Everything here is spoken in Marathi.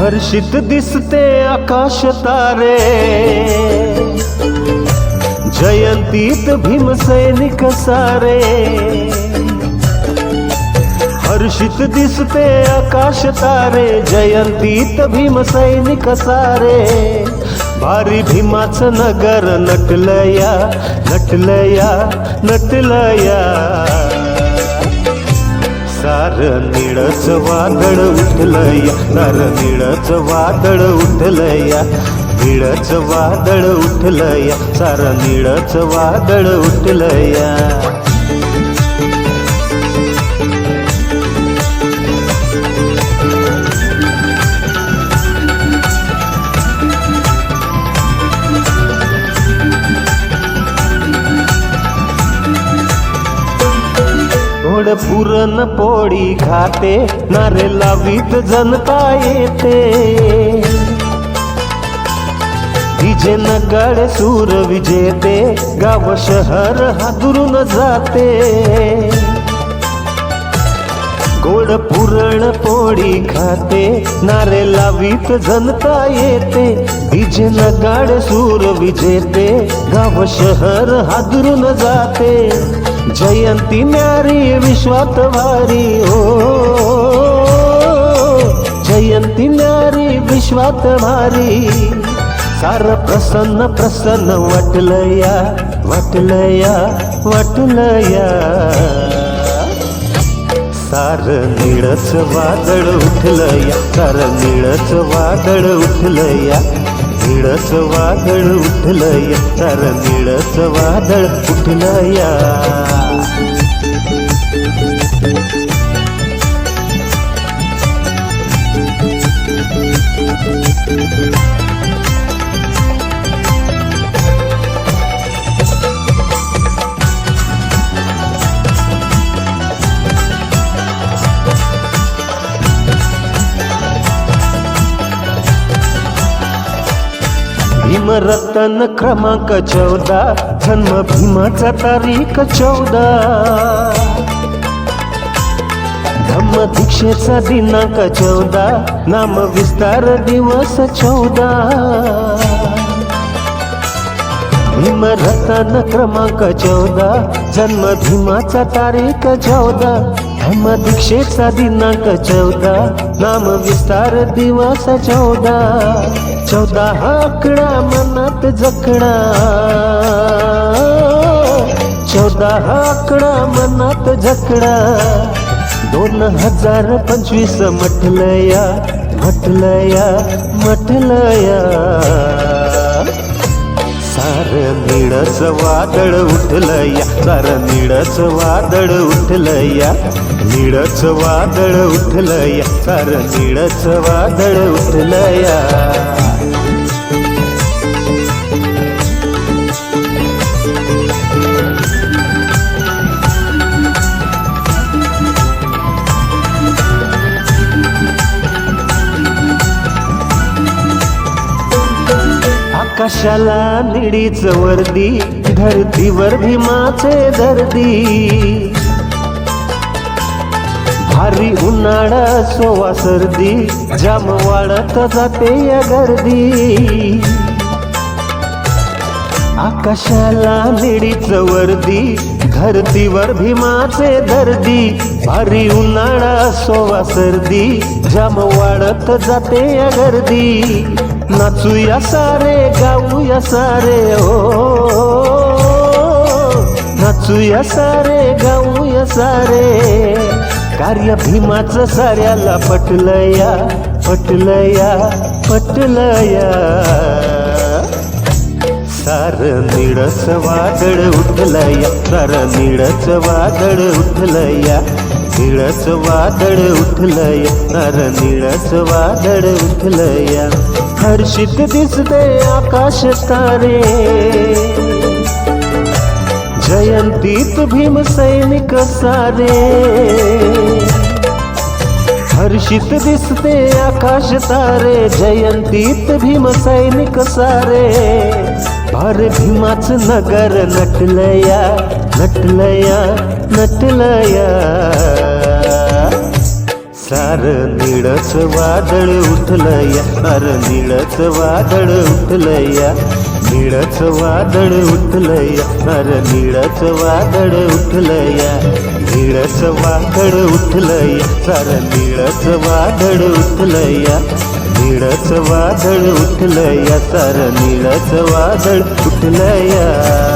हर्षित दिसते आकाश तारे. जयंतीत भीमसैनिक सारे. हर्षित दिसते आकाश तारे. जयंतीत भीमसैनिक सारे. भारी भीमाचं नगर नटलया नटलया नटलया. सार निळच वादळ उठलया सार निळच वादळ उठलया. निळच वादळ उठलया सार निळच वादळ उठलया. पुरण पोळी खाते नारे लावीत जनता येते. विजे नगाड सूर विजेते गाव शहर हादरून जाते. गोड पुरण पोळी खाते नारे लावीत जनता येते विजे नगाड सूर विजेते गाव शहर हादरून जाते. जयंती न्यारी विश्वात वारी हो जयंती न्यारी विश्वात वारी. सार प्रसन्न प्रसन्न वाटलया वाटलया वाटलया. सार निळच वादळ उठलं या सार निळच वादळ उठलं या निळच वादळ उठलया सार निळच वादळ उठलं या भीमरतन क्रमांक चौदा जन्म भीमाचा तारीख चौदा. धम्म दीक्षेचा दिनांक चौदा नाम विस्तार दिवस चौदा. भीमरतन क्रमांक चौदा जन्म भीमाचा तारीख चौदा. धम्म दीक्षेचा दिनांक चौदा नाम विस्तार दिवस चौदा. चौदा हा आकडा मनात जखणा. चौदा हा आकडा मनात जखणा. दोन हजार पंचवीस म्हटलया म्हटलया म्हटलया. सार निळस वादळ उठलया सार निळस वादळ उठलया. निळस वादळ उठलया सार निळस वादळ उठलया. आकाशाला निडीच वर्दी धरतीवर भीमाचे दर्दी भारी उन्हाळा सोवा सर्दी जाम वाढत जाते या गर्दी. आकाशाला निडीच वर्दी धरतीवर भीमाचे दर्दी भारी उन्हाळा सोवा सर्दी जाम वाढत जाते या गर्दी. नाचूया सारे गाऊया सारे ओ. नाचूया सारे गाऊया सारे. कार्य भीमाचं साऱ्याला पटलया पटलया पटलया. सार निळच वादळ उठलया सार निळच वादळ उठलया. निळस वादळ उठलया. सार निळस वादळ उठलया. हर्षित दिसते आकाश तारे. जयंतीत भीम सैनिक सारे. हर्षित दिसते आकाश तारे. जयंतीत भीम सैनिक सारे. भार भीमाच नगर नटलया नटलया नटलया. सार निळच वादळ उठलया. अर निळच वादळ उठलया. निळच वादळ उठलया. अर निळच वादळ उठलया. निळच वादळ उठलया. सार निळच वादळ उठलया. निळच वादळ उठलया. सार निळच वादळ उठलया.